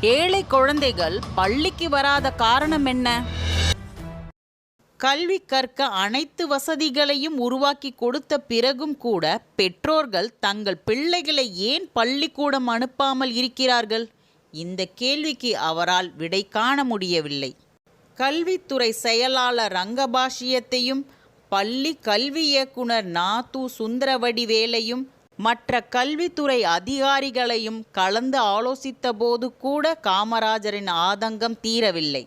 ஏழை குழந்தைகள் பள்ளிக்கு வராத காரணம் என்ன? கல்வி கற்க அனைத்து வசதிகளையும் உருவாக்கி கொடுத்த பிறகும் கூட பெற்றோர்கள் தங்கள் பிள்ளைகளை ஏன் பள்ளிக்கூடம் அனுப்பாமல் இருக்கிறார்கள்? இந்த கேள்விக்கு அவரால் விடை காண முடியவில்லை. கல்வித்துறை செயலாளர் ரங்கபாஷ்யத்தையும் பள்ளி கல்வி இயக்குனர் நாத்து சுந்தரவடிவேலையும் மற்ற கல்வித்துறை அதிகாரிகளையும் கலந்து ஆலோசித்தபோது கூட காமராஜரின் ஆதங்கம் தீரவில்லை.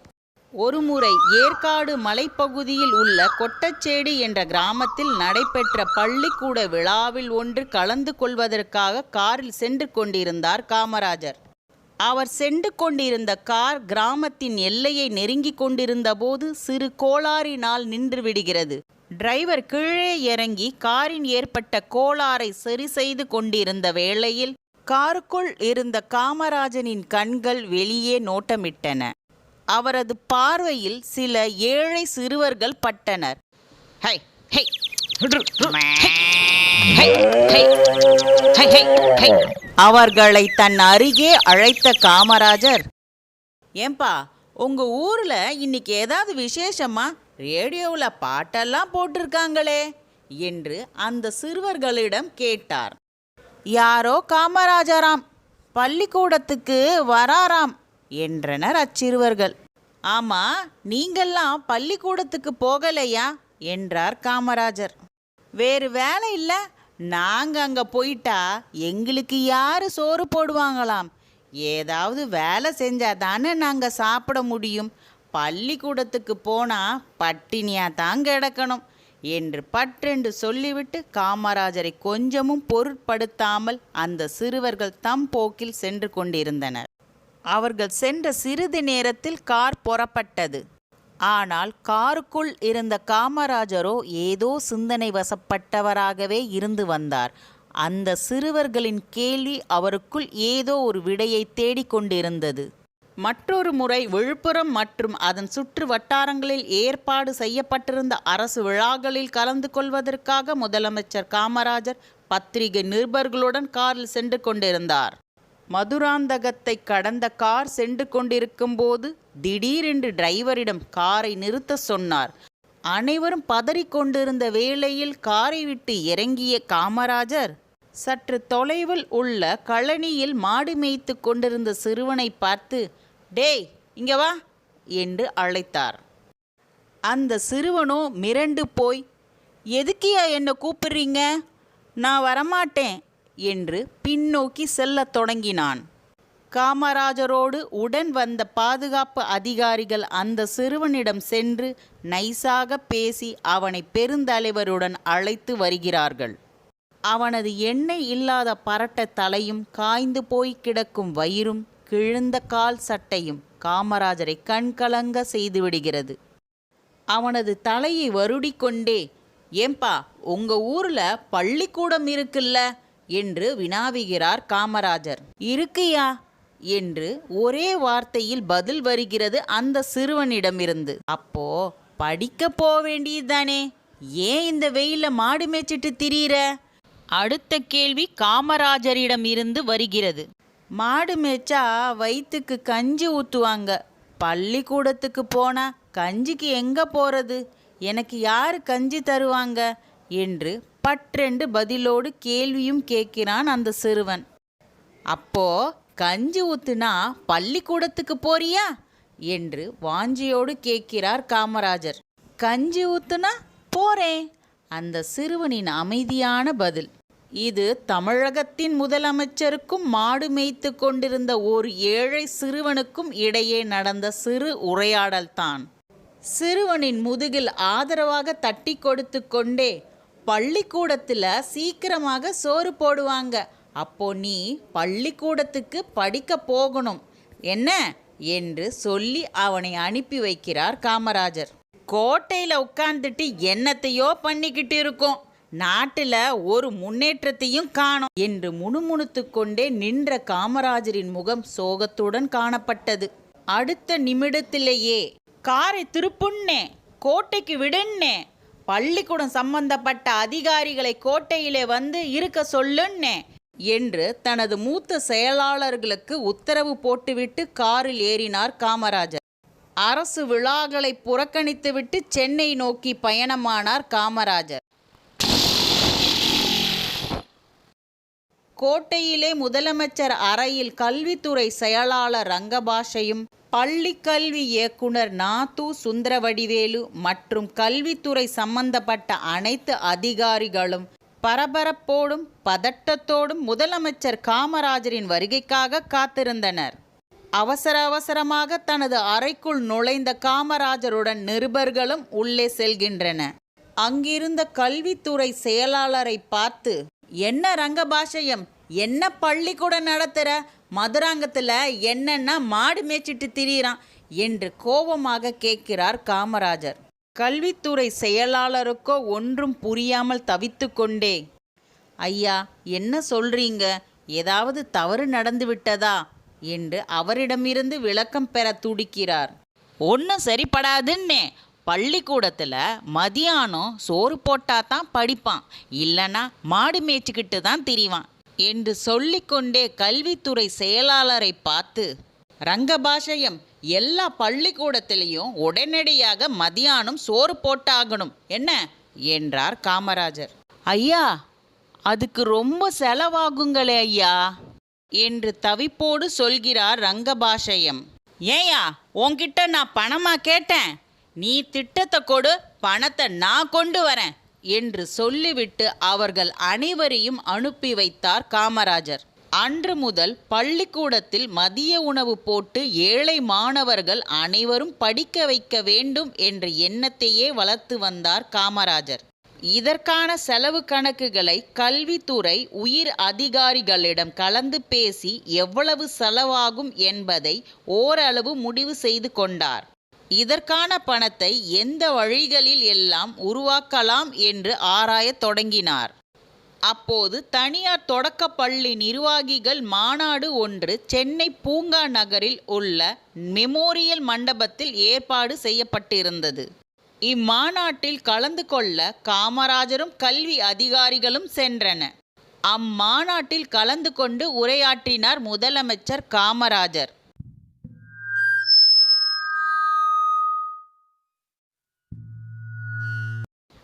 ஒருமுறை ஏற்காடு மலைப்பகுதியில் உள்ள கொட்டச்சேடி என்ற கிராமத்தில் நடைபெற்ற பள்ளிக்கூட விழாவில் ஒன்று கலந்து கொள்வதற்காக காரில் சென்று கொண்டிருந்தார் காமராஜர். அவர் சென்று கொண்டிருந்த கார் கிராமத்தின் எல்லையை நெருங்கிக் கொண்டிருந்தபோது சிறு கோளாறினால் நின்று விடுகிறது. டிரைவர் கீழே இறங்கி காரின் ஏற்பட்ட கோளாறை சரி செய்து கொண்டிருந்த வேளையில் காருக்குள் இருந்த காமராஜனின் கண்கள் வெளியே நோட்டமிட்டன. அவரது பார்வையில் சில ஏழை சிறுவர்கள் பட்டனர். Hi hi hi, hi, hi, hi. அவர்களை தன் அருகே அழைத்த காமராஜர் ஏம்பா உங்க ஊர்ல இன்னைக்கு ஏதாவது விசேஷமா? ரேடியோவில் பாட்டெல்லாம் போட்டிருக்காங்களே என்று அந்த சிறுவர்களிடம் கேட்டார். யாரோ காமராஜராம் பள்ளிக்கூடத்துக்கு வராராம் என்றனர் அச்சிறுவர்கள். ஆமா நீங்கள்லாம் பள்ளிக்கூடத்துக்கு போகலையா என்றார் காமராஜர். வேறு வேலை இல்லை நாங்க அங்க போயிட்டா எங்களுக்கு யாரு சோறு போடுவாங்களாம். ஏதாவது வேலை செஞ்சால் தானே நாங்க சாப்பிட முடியும். பள்ளிக்கூடத்துக்கு போனா பட்டினியா தான் கிடக்கணும் என்று பற்றென்று சொல்லிவிட்டு காமராஜரை கொஞ்சமும் பொருட்படுத்தாமல் அந்த சிறுவர்கள் தம் போக்கில் சென்று கொண்டிருந்தனர். அவர்கள் சென்ற சிறிது நேரத்தில் கார் புறப்பட்டது. ஆனால் காருக்குள் இருந்த காமராஜரோ ஏதோ சிந்தனை வசப்பட்டவராகவே இருந்து வந்தார். அந்த சிறுவர்களின் கேள்வி அவருக்குள் ஏதோ ஒரு விடையை தேடிக்கொண்டிருந்தது. மற்றொரு முறை விழுப்புரம் மற்றும் அதன் சுற்று வட்டாரங்களில் ஏற்பாடு செய்யப்பட்டிருந்த அரசு விழாக்களில் கலந்து கொள்வதற்காக முதலமைச்சர் காமராஜர் பத்திரிகை நிருபர்களுடன் காரில் சென்று கொண்டிருந்தார். மதுராந்தகத்தை கடந்த கார் சென்று கொண்டிருக்கும்போது திடீரென்று டிரைவரிடம் காரை நிறுத்த சொன்னார். அனைவரும் பதறிக்கொண்டிருந்த வேளையில் காரை விட்டு இறங்கிய காமராஜர் சற்று தொலைவில் உள்ள கழனியில் மாடு மேய்த்து கொண்டிருந்த சிறுவனை பார்த்து டேய் இங்கே வா என்று அழைத்தார். அந்த சிறுவனோ மிரண்டு போய் எதுக்கியா என்னை கூப்பிடுறீங்க? நான் வரமாட்டேன் என்று பின்னோக்கி செல்லத் தொடங்கினான். காமராஜரோடு உடன் வந்த பாதுகாப்பு அதிகாரிகள் அந்த சிறுவனிடம் சென்று நைசாக பேசி அவனை பெருந்தலைவருடன் அழைத்து வருகிறார்கள். அவனது எண்ணெய் இல்லாத பரட்ட தலையும் காய்ந்து போய் கிடக்கும் வயிறும் கிழிந்த கால் சட்டையும் காமராஜரை கண்கலங்க செய்துவிடுகிறது அவனது தலையை வருடிக்கொண்டே ஏம்பா உங்க ஊர்ல பள்ளிக்கூடம் இருக்குல்ல? என்று வினாவுகிறார் காமராஜர். இருக்குயா என்று ஒரே வார்த்தையில் பதில் வருகிறது அந்த சிறுவனிடமிருந்து. அப்போ படிக்க போக வேண்டியதுதானே? ஏன் இந்த வெயில மாடு மேய்ச்சிட்டு திரியிற? அடுத்த கேள்வி காமராஜரிடம் இருந்து வருகிறது. மாடு மேய்ச்சா வயிற்றுக்கு கஞ்சி ஊற்றுவாங்க பள்ளிக்கூடத்துக்கு போனால் கஞ்சிக்கு எங்கே போகிறது எனக்கு யார் கஞ்சி தருவாங்க? என்று பற்றெண்டு பதிலோடு கேள்வியும் கேட்கிறான் அந்த சிறுவன். அப்போ கஞ்சி ஊத்துனா பள்ளிக்கூடத்துக்கு போறியா? என்று வாஞ்சியோடு கேட்கிறார் காமராஜர். கஞ்சி ஊத்துனா போறேன். அந்த சிறுவனின் அமைதியான பதில். இது தமிழகத்தின் முதலமைச்சருக்கும் மாடு மேய்த்து கொண்டிருந்த ஒரு ஏழை சிறுவனுக்கும் இடையே நடந்த சிறு உரையாடல்தான் சிறுவனின் முதுகில் ஆதரவாக தட்டி கொடுத்து கொண்டே பள்ளிக்கூடத்தில் சீக்கிரமாக சோறு போடுவாங்க. அப்போ நீ பள்ளிக்கூடத்துக்கு படிக்க போகணும். என்ன? என்று சொல்லி அவனை அனுப்பி வைக்கிறார் காமராஜர். கோட்டையில் உட்கார்ந்துட்டு என்னத்தையோ பண்ணிக்கிட்டு இருக்கோம். நாட்டில் ஒரு முன்னேற்றத்தையும் காணும் என்று முணுமுணுத்து கொண்டே நின்ற காமராஜரின் முகம் சோகத்துடன் காணப்பட்டது. அடுத்த நிமிடத்திலேயே காரை திருப்புன்னே கோட்டைக்கு விடுன்னே பள்ளிக்கூடம் சம்பந்தப்பட்ட அதிகாரிகளை கோட்டையிலே வந்து இருக்க சொல்லுன்னே என்று தனது மூத்த செயலாளர்களுக்கு உத்தரவு போட்டுவிட்டு காரில் ஏறினார் காமராஜர். அரசு விழாக்களை புறக்கணித்துவிட்டு சென்னை நோக்கி பயணமானார் காமராஜர். கோட்டையிலே முதலமைச்சர் அறையில் கல்வித்துறை செயலாளர் ரங்கபாஷையும் பள்ளி கல்வி இயக்குனர் நாத்து சுந்தரவடிவேலு மற்றும் கல்வித்துறை சம்பந்தப்பட்ட அனைத்து அதிகாரிகளும் பரபரப்போடும் பதட்டத்தோடும் முதலமைச்சர் காமராஜரின் வருகைக்காக காத்திருந்தனர். அவசர அவசரமாக தனது அறைக்குள் நுழைந்த காமராஜருடன் நிருபர்களும் உள்ளே செல்கின்றன அங்கிருந்த கல்வித்துறை செயலாளரை பார்த்து என்ன ரங்கபாஷயம்? என்ன பள்ளிக்கூடம் நடத்துகிற மதுராங்கத்தில் என்னென்ன மாடு மேய்ச்சிட்டு திரியிறான் என்று கோபமாக கேட்கிறார் காமராஜர். கல்வித்துறை செயலாளருக்கோ ஒன்றும் புரியாமல் தவித்து கொண்டே. ஐயா என்ன சொல்றீங்க? ஏதாவது தவறு நடந்து விட்டதா? என்று அவரிடமிருந்து விளக்கம் பெற துடிக்கிறார். ஒன்றும் சரிப்படாதுன்னே பள்ளிக்கூடத்தில் மதியானம் சோறு போட்டா தான் படிப்பான். இல்லைன்னா மாடு மேய்ச்சிக்கிட்டு தான் திரிவான். என்று சொல்லிக்கொண்டே கல்வித்துறை செயலாளரை பார்த்து ரங்கபாஷயம் எல்லா பள்ளிக்கூடத்திலையும் உடனடியாக மதியானம் சோறு போட்டாகணும். என்ன? என்றார் காமராஜர். ஐயா அதுக்கு ரொம்ப செலவாகுங்களே ஐயா என்று தவிப்போடு சொல்கிறார் ரங்கபாஷயம் ஏயா உன்கிட்ட நான் பணமா கேட்டேன். நீ திட்டத்தை கொடு பணத்தை நான் கொண்டு வரேன் என்று சொல்லிவிட்டு அவர்கள் அனைவரையும் அனுப்பி வைத்தார் காமராஜர். அன்று முதல் பள்ளிக்கூடத்தில் மதிய உணவு போட்டு ஏழை மாணவர்கள் அனைவரும் படிக்க வைக்க வேண்டும் என்ற எண்ணத்தையே வளர்த்து வந்தார் காமராஜர். இதற்கான செலவு கணக்குகளை கல்வித்துறை உயிர் அதிகாரிகளிடம் கலந்து பேசி எவ்வளவு செலவாகும் என்பதை ஓரளவு முடிவு செய்து கொண்டார். இதற்கான பணத்தை எந்த வழிகளில் எல்லாம் உருவாக்கலாம் என்று ஆராயத் தொடங்கினார். அப்போது தனியார் தொடக்கப் பள்ளி நிர்வாகிகள் மாநாடு ஒன்று சென்னை பூங்கா நகரில் உள்ள மெமோரியல் மண்டபத்தில் ஏற்பாடு செய்யப்பட்டிருந்தது. இம்மாநாட்டில் கலந்து கொள்ள காமராஜரும் கல்வி அதிகாரிகளும் சென்றன. அம்மாநாட்டில் கலந்து கொண்டு உரையாற்றினார் முதலமைச்சர் காமராஜர்.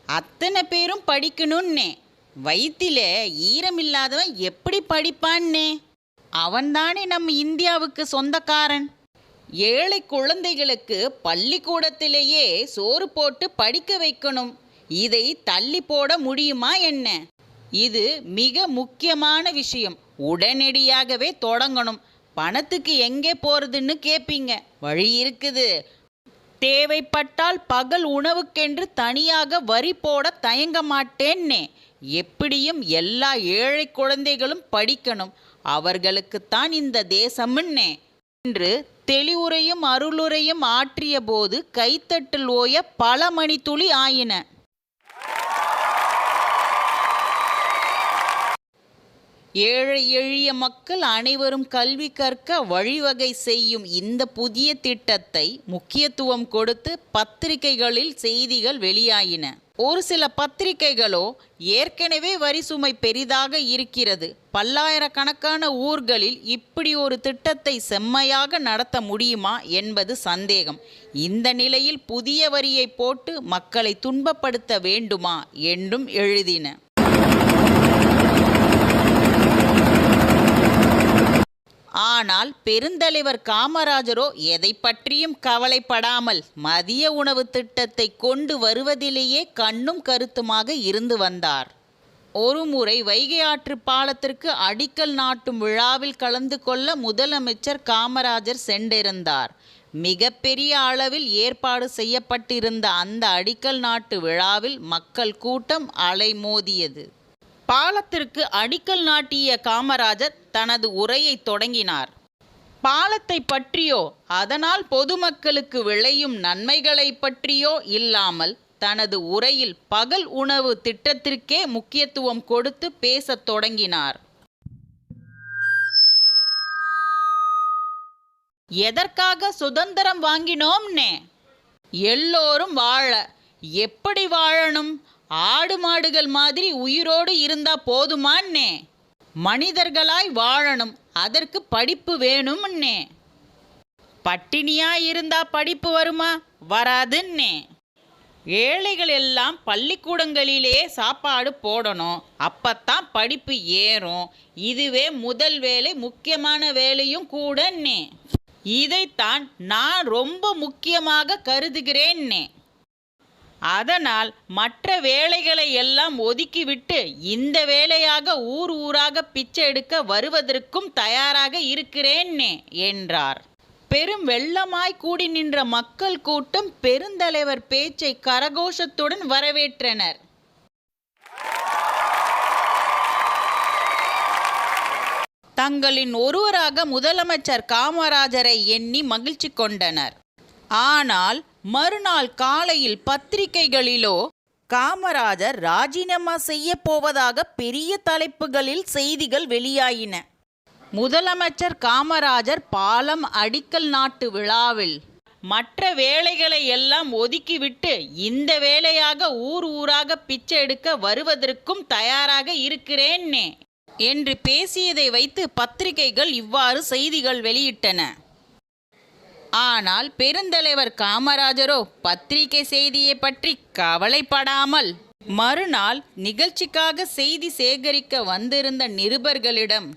அத்தனை பேரும் படிக்கணும்னே. வயிற்றில் ஈரமில்லாதவன் எப்படி படிப்பான்னே. அவன்தானே நம்ம இந்தியாவுக்கு சொந்தக்காரன். ஏழை குழந்தைகளுக்கு பள்ளிக்கூடத்திலேயே சோறு போட்டு படிக்க வைக்கணும். இதை தள்ளி போட முடியுமா என்ன? இது மிக முக்கியமான விஷயம். உடனடியாகவே தொடங்கணும். பணத்துக்கு எங்கே போறதுன்னு கேட்பீங்க வழி இருக்குது. தேவைப்பட்டால் பகல் உணவுக்கென்று தனியாக வரி போட தயங்க மாட்டேன்னே. எப்படியும் எல்லா ஏழை குழந்தைகளும் படிக்கணும். அவர்களுக்குத்தான் இந்த தேசம்னே என்று தெளிவுரையும் அருளுரையும் ஆற்றிய போது கைத்தட்டல் ஓய பல மணித்துளி ஆயின. ஏழை எளிய மக்கள் அனைவரும் கல்வி கற்க வழிவகை செய்யும் இந்த புதிய திட்டத்தை முக்கியத்துவம் கொடுத்து பத்திரிகைகளில் செய்திகள் வெளியாயின. ஒரு சில பத்திரிகைகளோ ஏற்கனவே வரி சுமை பெரிதாக இருக்கிறது. பல்லாயிரக்கணக்கான ஊர்களில் இப்படி ஒரு திட்டத்தை செம்மையாக நடத்த முடியுமா என்பது சந்தேகம். இந்த நிலையில் புதிய வரியை போட்டு மக்களை துன்பப்படுத்த வேண்டுமா என்றும் எழுதின. ஆனால் பெருந்தலைவர் காமராஜரோ எதை பற்றியும் கவலைப்படாமல் மதிய உணவு திட்டத்தை கொண்டு வருவதிலேயே கண்ணும் கருத்துமாக இருந்து வந்தார். ஒருமுறை வைகை ஆற்று பாலத்திற்கு அடிக்கல் நாட்டும் விழாவில் கலந்து கொள்ள முதலமைச்சர் காமராஜர் சென்றிருந்தார். மிகப்பெரிய அளவில் ஏற்பாடு செய்யப்பட்டிருந்த அந்த அடிக்கல் நாட்டு விழாவில் மக்கள் கூட்டம் அலைமோதியது. பாலத்திற்கு அடிக்கல் நாட்டிய காமராஜர் தனது உரையை தொடங்கினார். பாலத்தை பற்றியோ அதனால் பொதுமக்களுக்கு விளையும் நன்மைகளை பற்றியோ இல்லாமல் தனது உரையில் பகல் உணவு திட்டத்திற்கே முக்கியத்துவம் கொடுத்து பேசத் தொடங்கினார். எதற்காக சுதந்திரம் வாங்கினோம்னே? எல்லோரும் வாழ எப்படி வாழணும்? ஆடு மாடுகள் மாதிரி உயிரோடு இருந்தா போதுமான்னே. மனிதர்களாய் வாழணும் அதற்கு படிப்பு வேணும்னே பட்டினியா இருந்தா படிப்பு வருமா? வராதுன்னே. ஏழைகள் எல்லாம் பள்ளிக்கூடங்களிலே சாப்பாடு போடணும் அப்பத்தான் படிப்பு ஏறும். இதுவே முதல் வேலை முக்கியமான வேலையும் கூடன்னே. இதைத்தான் நான் ரொம்ப முக்கியமாக கருதுகிறேன்னே. அதனால் மற்ற வேலைகளை எல்லாம் ஒதுக்கிவிட்டு இந்த வேலையாக ஊர் ஊராக பிச்சை எடுக்க வருவதற்கும் தயாராக இருக்கிறேன்னே என்றார். பெரும் வெள்ளமாய் கூடி நின்ற மக்கள் கூட்டம் பெருந்தலைவர் பேச்சை கரகோஷத்துடன் வரவேற்றனர். தங்களின் ஒருவராக முதலமைச்சர் காமராஜரை எண்ணி மகிழ்ச்சி கொண்டனர். ஆனால் மறுநாள் காலையில் பத்திரிகைகளிலோ காமராஜர் ராஜினாமா செய்ய போவதாக பெரிய தலைப்புகளில் செய்திகள் வெளியாயின. முதலமைச்சர் காமராஜர் பாலம் அடிக்கல் நாட்டு விழாவில் மற்ற வேலைகளை எல்லாம் ஒதுக்கிவிட்டு இந்த வேலையாக ஊர் ஊராக பிச்சை எடுக்க வருவதற்கும் தயாராக இருக்கிறேன்னே என்று பேசியதை வைத்து பத்திரிகைகள் இவ்வாறு செய்திகள் வெளியிட்டன. ஆனால் பெருந்தலைவர் காமராஜரோ பத்திரிகை செய்தியை பற்றி கவலைப்படாமல் மறுநாள் நிகழ்ச்சிக்காக செய்தி சேகரிக்க வந்திருந்த நிருபர்களிடம்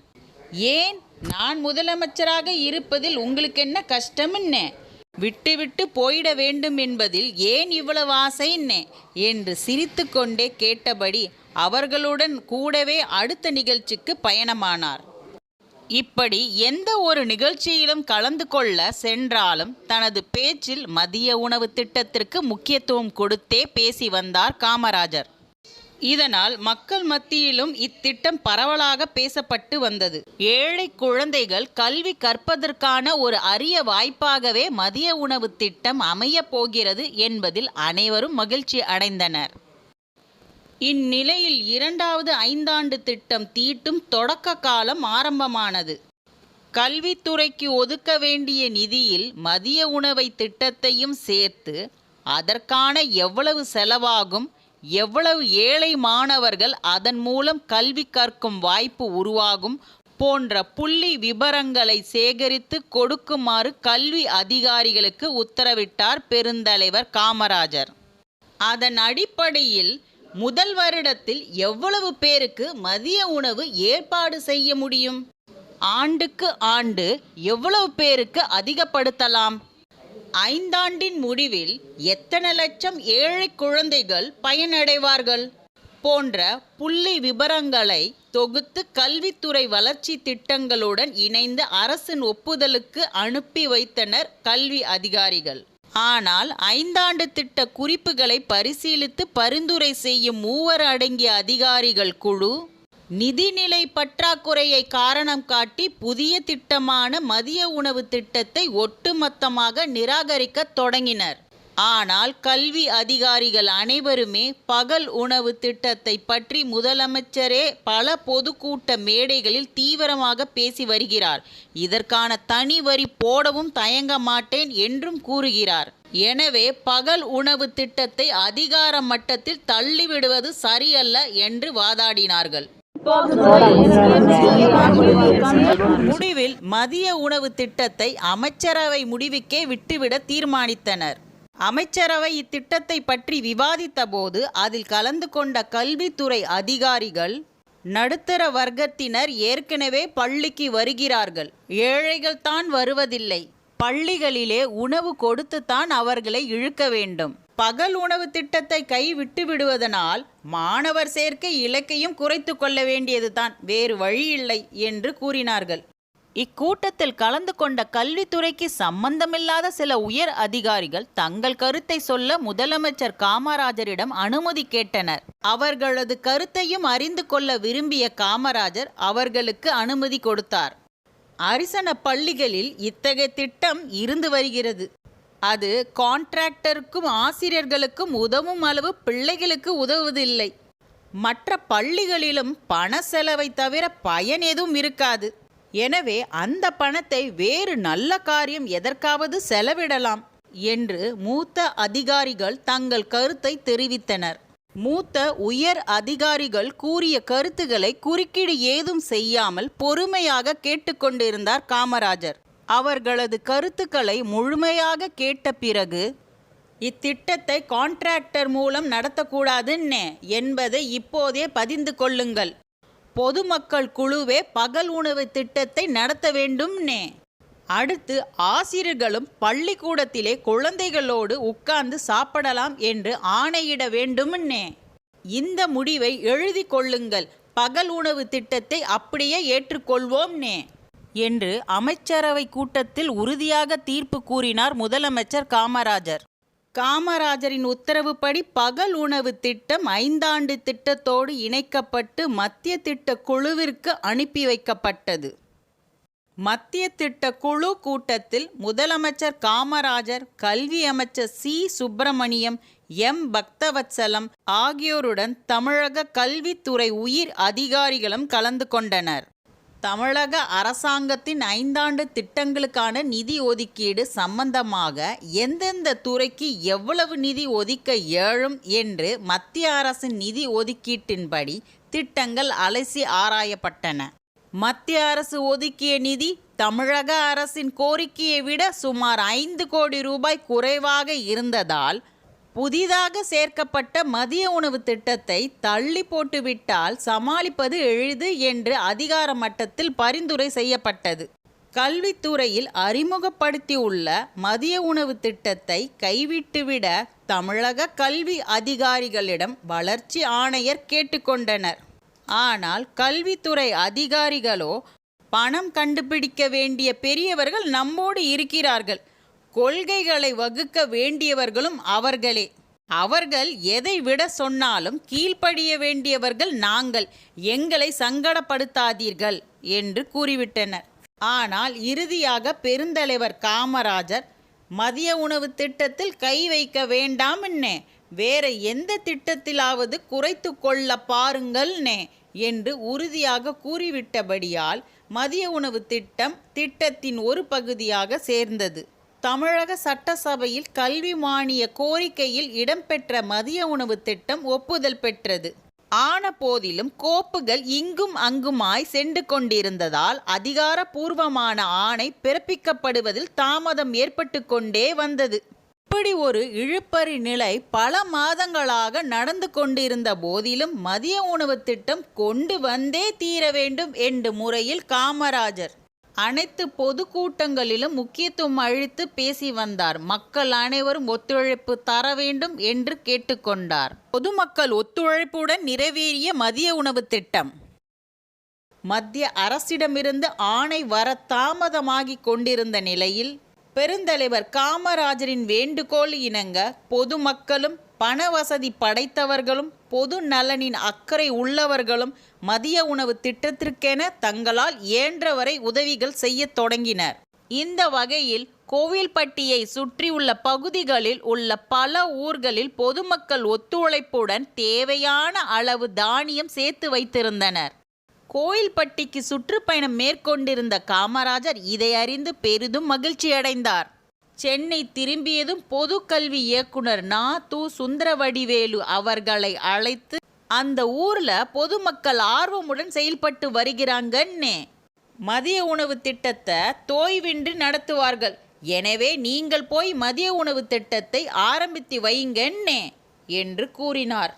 ஏன் நான் முதலமைச்சராக இருப்பதில் உங்களுக்கு என்ன கஷ்டம்னே விட்டுவிட்டு போயிட வேண்டும் என்பதில் ஏன் இவ்வளவு ஆசைன்னே என்று சிரித்துக்கொண்டே கேட்டபடி அவர்களுடன் கூடவே அடுத்த நிகழ்ச்சிக்கு பயணமானார். இப்படி எந்த ஒரு நிகழ்ச்சியிலும் கலந்து கொள்ள சென்றாலும் தனது பேச்சில் மதிய உணவு திட்டத்திற்கு முக்கியத்துவம் கொடுத்தே பேசி வந்தார் காமராஜர். இதனால் மக்கள் மத்தியிலும் இத்திட்டம் பரவலாக பேசப்பட்டு வந்தது. ஏழை குழந்தைகள் கல்வி கற்பதற்கான ஒரு அரிய வாய்ப்பாகவே மதிய உணவு திட்டம் அமைய போகிறது என்பதில் அனைவரும் மகிழ்ச்சி அடைந்தனர். இந்நிலையில் இரண்டாவது ஐந்தாண்டு திட்டம் தீட்டும் தொடக்க காலம் ஆரம்பமானது. கல்வித்துறைக்கு ஒதுக்க வேண்டிய நிதியில் மதிய உணவை திட்டத்தையும் சேர்த்து அதற்கான எவ்வளவு செலவாகும் எவ்வளவு ஏழை மாணவர்கள் அதன் மூலம் கல்வி கற்கும் வாய்ப்பு உருவாகும் போன்ற புள்ளி விபரங்களை சேகரித்து கொடுக்குமாறு கல்வி அதிகாரிகளுக்கு உத்தரவிட்டார் பெருந்தலைவர் காமராஜர். அதன் அடிப்படையில் முதல் வருடத்தில் எவ்வளவு பேருக்கு மதிய உணவு ஏற்பாடு செய்ய முடியும்? ஆண்டுக்கு ஆண்டு எவ்வளவு பேருக்கு அதிகப்படுத்தலாம்? ஐந்தாண்டின் முடிவில் எத்தனை லட்சம் ஏழை குழந்தைகள் பயனடைவார்கள்? போன்ற புள்ளி விபரங்களை தொகுத்து கல்வித்துறை வளர்ச்சி திட்டங்களுடன் இணைந்து அரசின் ஒப்புதலுக்கு அனுப்பி வைத்தனர் கல்வி அதிகாரிகள். ஆனால் ஐந்தாண்டு திட்ட குறிப்புகளை பரிசீலித்து பரிந்துரை செய்யும் மூவர் அடங்கிய அதிகாரிகள் குழு நிதிநிலை பற்றாக்குறையை காரணம் காட்டி புதிய திட்டமான மதிய உணவு திட்டத்தை ஒட்டுமொத்தமாக நிராகரிக்கத் தொடங்கினர். ஆனால் கல்வி அதிகாரிகள் அனைவருமே பகல் உணவு திட்டத்தை பற்றி முதலமைச்சரே பல பொதுக்கூட்ட மேடைகளில் தீவிரமாக பேசி வருகிறார். இதற்கான தனி வரி போடவும் தயங்க மாட்டேன் என்றும் கூறுகிறார். எனவே பகல் உணவு திட்டத்தை அதிகார மட்டத்தில் தள்ளிவிடுவது சரியல்ல என்று வாதாடினார்கள். முடிவில் மதிய உணவு திட்டத்தை அமைச்சரவை முடிவுக்கே விட்டுவிட தீர்மானித்தனர். அமைச்சரவை இத்திட்டத்தை பற்றி விவாதித்தபோது அதில் கலந்து கொண்ட கல்வித்துறை அதிகாரிகள் நடுத்தர வர்க்கத்தினர் ஏற்கனவே பள்ளிக்கு வருகிறார்கள். ஏழைகள் தான் வருவதில்லை. பள்ளிகளிலே உணவு கொடுத்துத்தான் அவர்களை இழுக்க வேண்டும். பகல் உணவு திட்டத்தை கைவிட்டு விடுவதனால் மாணவர் சேர்க்கை இலக்கையும் குறைத்து கொள்ள வேண்டியதுதான். வேறு வழியில்லை என்று கூறினார்கள். இக்கூட்டத்தில் கலந்து கொண்ட கல்வித்துறைக்கு சம்பந்தமில்லாத சில உயர் அதிகாரிகள் தங்கள் கருத்தை சொல்ல முதலமைச்சர் காமராஜரிடம் அனுமதி கேட்டனர். அவர்களது கருத்தையும் அறிந்து கொள்ள விரும்பிய காமராஜர் அவர்களுக்கு அனுமதி கொடுத்தார். அரிசன பள்ளிகளில் இத்தகைய திட்டம் இருந்து வருகிறது. அது கான்ட்ராக்டருக்கும் ஆசிரியர்களுக்கும் உதவும் அளவு பிள்ளைகளுக்கு உதவுவதில்லை. மற்ற பள்ளிகளிலும் பண செலவை தவிர பயன் எதுவும் இருக்காது. எனவே அந்த பணத்தை வேறு நல்ல காரியம் எதற்காவது செலவிடலாம் என்று மூத்த அதிகாரிகள் தங்கள் கருத்தை தெரிவித்தனர். மூத்த உயர் அதிகாரிகள் கூறிய கருத்துக்களை குறுக்கீடு ஏதும் செய்யாமல் பொறுமையாக கேட்டுக்கொண்டிருந்தார் காமராஜர். அவர்களது கருத்துக்களை முழுமையாக கேட்ட பிறகு இத்திட்டத்தை கான்ட்ராக்டர் மூலம் நடத்தக்கூடாதுன்னே என்பதை இப்போதே பதிந்து கொள்ளுங்கள். பொதுமக்கள் குழுவே பகல் உணவு திட்டத்தை நடத்த வேண்டும்னே. அடுத்து ஆசிரியர்களும் பள்ளிக்கூடத்திலே குழந்தைகளோடு உட்கார்ந்து சாப்பிடலாம் என்று ஆணையிட வேண்டும்னே. இந்த முடிவை எழுதி கொள்ளுங்கள். பகல் உணவு திட்டத்தை அப்படியே ஏற்றுக்கொள்வோம்னே. என்று அமைச்சரவை கூட்டத்தில் உறுதியாக தீர்ப்பு கூறினார் முதலமைச்சர் காமராஜர். காமராஜரின் உத்தரவுப்படி பகல் உணவு திட்டம் ஐந்தாண்டு திட்டத்தோடு இணைக்கப்பட்டு மத்திய திட்ட குழுவிற்கு அனுப்பி வைக்கப்பட்டது. மத்திய திட்ட குழு கூட்டத்தில் முதலமைச்சர் காமராஜர் கல்வி அமைச்சர் சி. சுப்பிரமணியம் எம். பக்தவத்சலம் ஆகியோருடன் தமிழக கல்வித்துறை உயிர் அதிகாரிகளும் கலந்து கொண்டனர். தமிழக அரசாங்கத்தின் ஐந்தாண்டு திட்டங்களுக்கான நிதி ஒதுக்கீடு சம்பந்தமாக எந்தெந்த துறைக்கு எவ்வளவு நிதி ஒதுக்க இயலும் என்று மத்திய அரசின் நிதி ஒதுக்கீட்டின்படி திட்டங்கள் அலசி ஆராயப்பட்டன. மத்திய அரசு ஒதுக்கிய நிதி தமிழக அரசின் கோரிக்கையை விட சுமார் ஐந்து கோடி ரூபாய் குறைவாக இருந்ததால் புதிதாக சேர்க்கப்பட்ட மதிய உணவு திட்டத்தை தள்ளி போட்டுவிட்டால் சமாளிப்பது எளிது என்று அதிகார மட்டத்தில் பரிந்துரை செய்யப்பட்டது. கல்வித்துறையில் அறிமுகப்படுத்தியுள்ள மதிய உணவு திட்டத்தை கைவிட்டுவிட தமிழக கல்வி அதிகாரிகளிடம் வளர்ச்சி ஆணையர் கேட்டுக்கொண்டனர். ஆனால் கல்வித்துறை அதிகாரிகளோ பணம் கண்டுபிடிக்க வேண்டிய பெரியவர்கள் நம்மோடு இருக்கிறார்கள். கொள்கைகளை வகுக்க வேண்டியவர்களும் அவர்களே. அவர்கள் எதை விட சொன்னாலும் கீழ்ப்படிய வேண்டியவர்கள் நாங்கள். எங்களை சங்கடப்படுத்தாதீர்கள் என்று கூறிவிட்டனர். ஆனால் இறுதியாக பெருந்தலைவர் காமராஜர் மதிய உணவு திட்டத்தில் கை வைக்க வேண்டாம்னே வேற எந்த திட்டத்திலாவது குறைத்து கொள்ள பாருங்கள்னே என்று உறுதியாக கூறிவிட்டபடியால் மதிய உணவு திட்டம் திட்டத்தின் ஒரு பகுதியாக சேர்ந்தது. தமிழக சட்டசபையில் கல்வி மானிய கோரிக்கையில் இடம்பெற்ற மதிய உணவு திட்டம் ஒப்புதல் பெற்றது. ஆன போதிலும் கோப்புகள் இங்கும் அங்குமாய் சென்று கொண்டிருந்ததால் அதிகாரபூர்வமான ஆணை பிறப்பிக்கப்படுவதில் தாமதம் ஏற்பட்டு கொண்டே வந்தது. இப்படி ஒரு இழுப்பறி நிலை பல மாதங்களாக நடந்து கொண்டிருந்த போதிலும் மதிய உணவு திட்டம் கொண்டு வந்தே தீர வேண்டும் என்ற முறையில் காமராஜர் அனைத்து பொதுக்கூட்டங்களிலும் முக்கியத்துவம் அளித்து பேசி வந்தார். மக்கள் அனைவரும் ஒத்துழைப்பு தர வேண்டும் என்று கேட்டுக்கொண்டார். பொதுமக்கள் ஒத்துழைப்புடன் நிறைவேறிய மதிய உணவு திட்டம். மத்திய அரசிடமிருந்து ஆணை வர தாமதமாகி கொண்டிருந்த நிலையில் பெருந்தலைவர் காமராஜரின் வேண்டுகோள் இணங்க பொதுமக்களும் பண வசதி படைத்தவர்களும் பொது நலனின் அக்கறை உள்ளவர்களும் மதிய உணவு திட்டத்திற்கென தங்களால் இயன்றவரை உதவிகள் செய்யத் தொடங்கினர். இந்த வகையில் கோவில்பட்டியை சுற்றியுள்ள பகுதிகளில் உள்ள பல ஊர்களில் பொதுமக்கள் ஒத்துழைப்புடன் தேவையான அளவு தானியம் சேர்த்து வைத்திருந்தனர். கோயில்பட்டிக்கு சுற்றுப்பயணம் மேற்கொண்டிருந்த காமராஜர் இதை அறிந்து பெரிதும் மகிழ்ச்சியடைந்தார். சென்னை திரும்பியதும் பொதுக்கல்வி இயக்குனர் நா. து. சுந்தரவடிவேலு அவர்களை அழைத்து அந்த ஊர்ல பொதுமக்கள் ஆர்வமுடன் செயல்பட்டு வருகிறாங்கன்னே. மதிய உணவு திட்டத்தை தோய்வின்றி நடத்துவார்கள். எனவே நீங்கள் போய் மதிய உணவு திட்டத்தை ஆரம்பித்து வைங்கன்னே என்று கூறினார்.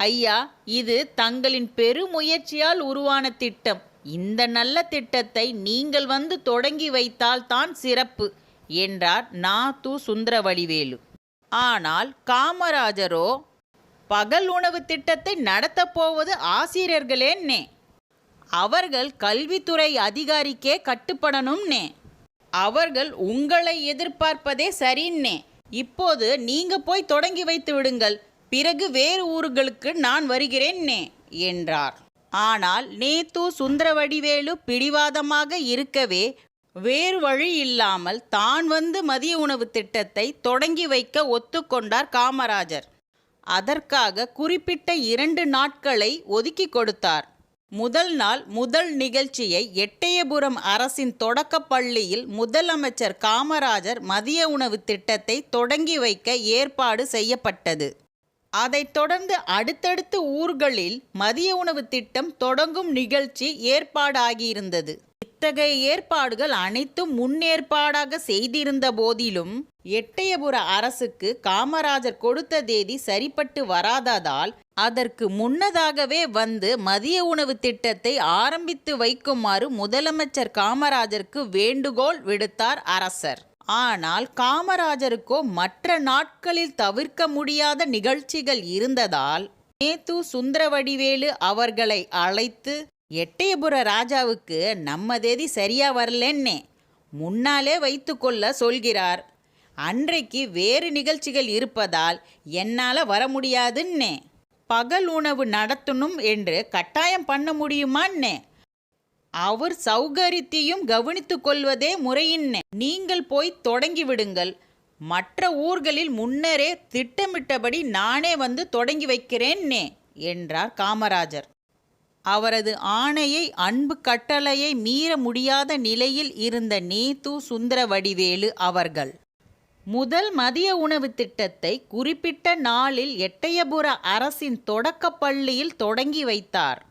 ஐயா இது தங்களின் பெருமுயற்சியால் உருவான திட்டம். இந்த நல்ல திட்டத்தை நீங்கள் வந்து தொடங்கி வைத்தால் தான் சிறப்பு. என்றார் நா து சுந்தரவடிவேலு. ஆனால் காமராஜரோ பகல் உணவு திட்டத்தை நடத்தப் போவது ஆசிரியர்களேன்னே அவர்கள் கல்வித்துறை அதிகாரிக்கே கட்டுப்படணும்னே அவர்கள் உங்களை எதிர்பார்ப்பதே சரின்னே இப்போது நீங்க போய் தொடங்கி வைத்து விடுங்கள். பிறகு வேறு ஊர்களுக்கு நான் வருகிறேன்னே என்றார். ஆனால் நேத்து சுந்தரவடிவேலு பிடிவாதமாக இருக்கவே வேறு வழி இல்லாமல் தான் வந்து மதிய உணவு திட்டத்தை தொடங்கி வைக்க ஒத்துக்கொண்டார் காமராஜர். அதற்காக குறிப்பிட்ட இரண்டு நாட்களை ஒதுக்கி கொடுத்தார். முதல் நாள் முதல் நிகழ்ச்சியை எட்டயபுரம் அரசின் தொடக்கப் பள்ளியில் முதலமைச்சர் காமராஜர் மதிய உணவு திட்டத்தை தொடங்கி வைக்க ஏற்பாடு செய்யப்பட்டது. அதைத் தொடர்ந்து அடுத்தடுத்த ஊர்களில் மதிய உணவு திட்டம் தொடங்கும் நிகழ்ச்சி ஏற்பாடாகியிருந்தது. இத்தகைய ஏற்பாடுகள் அனைத்தும் முன்னேற்பாடாக செய்திருந்த போதிலும் எட்டயபுர அரசுக்கு காமராஜர் கொடுத்த தேதி சரிப்பட்டு வராததால் அதற்கு முன்னதாகவே வந்து மதிய உணவு திட்டத்தை ஆரம்பித்து வைக்குமாறு முதலமைச்சர் காமராஜருக்கு வேண்டுகோள் விடுத்தார் அரசர். ஆனால் காமராஜருக்கோ மற்ற நாட்களில் தவிர்க்க முடியாத நிகழ்ச்சிகள் இருந்ததால் நேத்து சுந்தரவடிவேலு அவர்களை அழைத்து எட்டயபுர ராஜாவுக்கு நம்ம தேதி சரியா வரலன்னே முன்னாலே வைத்துக்கொள்ள சொல்கிறார். அன்றைக்கு வேறு நிகழ்ச்சிகள் இருப்பதால் என்னால் வர முடியாதுன்னே. பகல் உணவு நடத்தணும் என்று கட்டாயம் பண்ண முடியுமான்னே. அவர் சௌகரியத்தையும் கவனித்து கொள்வதே முறையின்ன. நீங்கள் போய் தொடங்கி விடுங்கள். மற்ற ஊர்களில் முன்னரே திட்டமிட்டபடி நானே வந்து தொடங்கி வைக்கிறேன்னே என்றார் காமராஜர். அவரது ஆணையை அன்பு கட்டளையை மீற முடியாத நிலையில் இருந்த நேத்து சுந்தரவடிவேலு அவர்கள். முதல் மதிய உணவு திட்டத்தை குறிப்பிட்ட நாளில் எட்டயபுர அரசின் தொடக்கப் பள்ளியில் தொடங்கி வைத்தார்.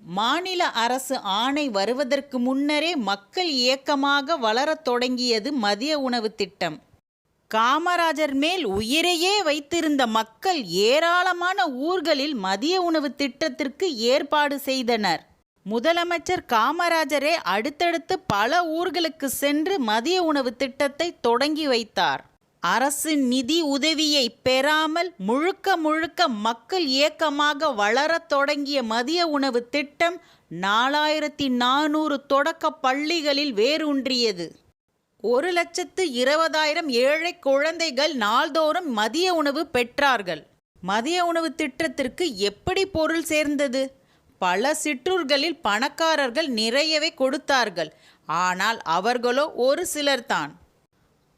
மாநில அரசு ஆணை வருவதற்கு முன்னரே மக்கள் இயக்கமாக வளரத் தொடங்கியது மதிய உணவு திட்டம். காமராஜர் மேல் உயிரையே வைத்திருந்த மக்கள் ஏராளமான ஊர்களில் மதிய உணவு திட்டத்திற்கு ஏற்பாடு செய்தனர். முதலமைச்சர் காமராஜரே அடுத்தடுத்து பல ஊர்களுக்கு சென்று மதிய உணவு திட்டத்தை தொடங்கி வைத்தார். அரசின் நிதி உதவியை பெறாமல் முழுக்க முழுக்க மக்கள் இயக்கமாக வளரத் தொடங்கிய மதிய உணவு திட்டம் நாலாயிரத்தி நானூறு தொடக்க பள்ளிகளில் வேரூன்றியது. ஒரு லட்சத்து இருபதாயிரம் ஏழை குழந்தைகள் நாள்தோறும் மதிய உணவு பெற்றார்கள். மதிய உணவு திட்டத்திற்கு எப்படி பொருள் சேர்ந்தது? பல சிற்றூர்களில் பணக்காரர்கள் நிறையவே கொடுத்தார்கள். ஆனால் அவர்களோ ஒரு சிலர்தான்.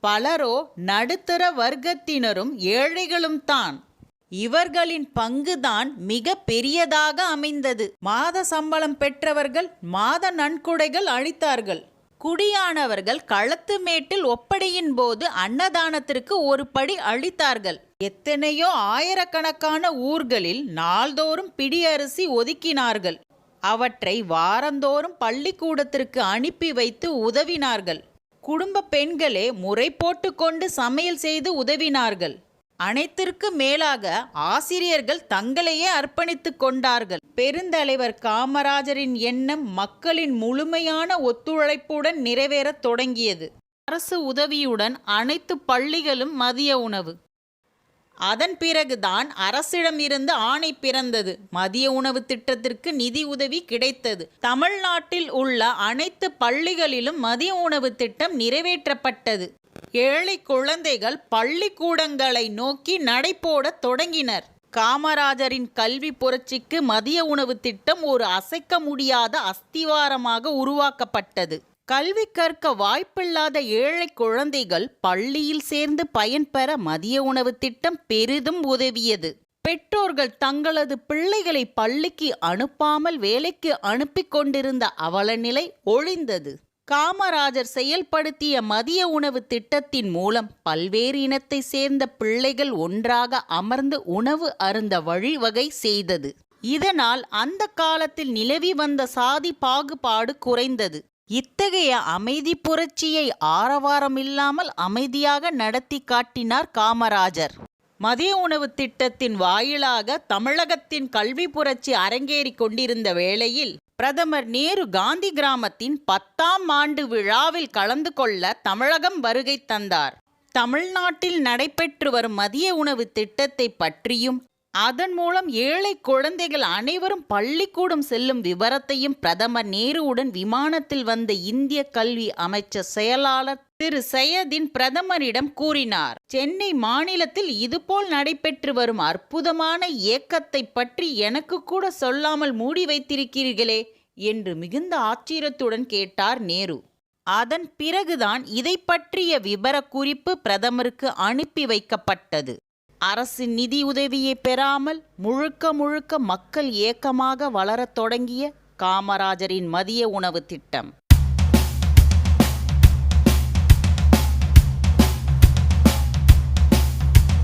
பலரோ நடுத்தர வர்க்கத்தினரும் ஏழைகளும் தான். இவர்களின் பங்குதான் மிக பெரியதாக அமைந்தது. மாத சம்பளம் பெற்றவர்கள் மாத நன்கொடைகள் அளித்தார்கள். குடியானவர்கள் களத்து மேட்டில் ஒப்படையின் போது அன்னதானத்திற்கு ஒரு படி அளித்தார்கள். எத்தனையோ ஆயிரக்கணக்கான ஊர்களில் நாள்தோறும் பிடியரிசி ஒதுக்கினார்கள். அவற்றை வாரந்தோறும் பள்ளிக்கூடத்திற்கு அனுப்பி வைத்து உதவினார்கள். குடும்ப பெண்களே முறை போட்டுக்கொண்டு சமையல் செய்து உதவினார்கள். அனைத்திற்கு மேலாக ஆசிரியர்கள் தங்களையே அர்ப்பணித்துக் கொண்டார்கள். பெருந்தலைவர் காமராஜரின் எண்ணம் மக்களின் முழுமையான ஒத்துழைப்புடன் நிறைவேறத் தொடங்கியது. அரசு உதவியுடன் அனைத்து பள்ளிகளும் மதிய உணவு. அதன் பிறகுதான் அரசிடமிருந்து ஆணை பிறந்தது. மதிய உணவு திட்டத்திற்கு நிதி உதவி கிடைத்தது. தமிழ்நாட்டில் உள்ள அனைத்து பள்ளிகளிலும் மதிய உணவு திட்டம் நிறைவேற்றப்பட்டது. ஏழை குழந்தைகள் பள்ளிக்கூடங்களை நோக்கி நடைபோடத் தொடங்கினர். காமராஜரின் கல்வி புரட்சிக்கு மதிய உணவு திட்டம் ஒரு அசைக்க முடியாத அஸ்திவாரமாக உருவாக்கப்பட்டது. கல்வி கற்க வாய்ப்பில்லாத ஏழை குழந்தைகள் பள்ளியில் சேர்ந்து பயன்பெற மதிய உணவு திட்டம் பெரிதும் உதவியது. பெற்றோர்கள் தங்களது பிள்ளைகளை பள்ளிக்கு அனுப்பாமல் வேலைக்கு அனுப்பிக் கொண்டிருந்த அவலநிலை ஒழிந்தது. காமராஜர் செயல்படுத்திய மதிய உணவு திட்டத்தின் மூலம் பல்வேறு இனத்தை சேர்ந்த பிள்ளைகள் ஒன்றாக அமர்ந்து உணவு அருந்த வழிவகை செய்தது. இதனால் அந்த காலத்தில் நிலவி வந்த சாதி பாகுபாடு குறைந்தது. இத்தகைய அமைதி புரட்சியை ஆரவாரமில்லாமல் அமைதியாக நடத்தி காட்டினார் காமராஜர். மதிய உணவு திட்டத்தின் வாயிலாக தமிழகத்தின் கல்வி புரட்சி அரங்கேறி கொண்டிருந்த வேளையில் பிரதமர் நேரு காந்தி கிராமத்தின் பத்தாம் ஆண்டு விழாவில் கலந்து கொள்ள தமிழகம் வருகை தந்தார். தமிழ்நாட்டில் நடைபெற்று வரும் மதிய உணவு திட்டத்தை பற்றியும் அதன் மூலம் ஏழை குழந்தைகள் அனைவரும் பள்ளிக்கூடம் செல்லும் விவரத்தையும் பிரதமர் நேருவுடன் விமானத்தில் வந்த இந்திய கல்வி அமைச்சர் செயலாளர் திரு சையதின் பிரதமரிடம் கூறினார் சென்னை மாநிலத்தில் இதுபோல் நடைபெற்று வரும் அற்புதமான இயக்கத்தை பற்றி எனக்கு கூட சொல்லாமல் மூடி வைத்திருக்கிறீர்களே என்று மிகுந்த ஆச்சரியத்துடன் கேட்டார் நேரு. அதன் பிறகுதான் இதை பற்றிய விபரக்குறிப்பு பிரதமருக்கு அனுப்பி வைக்கப்பட்டது. அரசின் நிதி உதவியை பெறாமல் முழுக்க முழுக்க மக்கள் ஏக்கமாக வளரத் தொடங்கிய காமராஜரின் மதிய உணவு திட்டம்.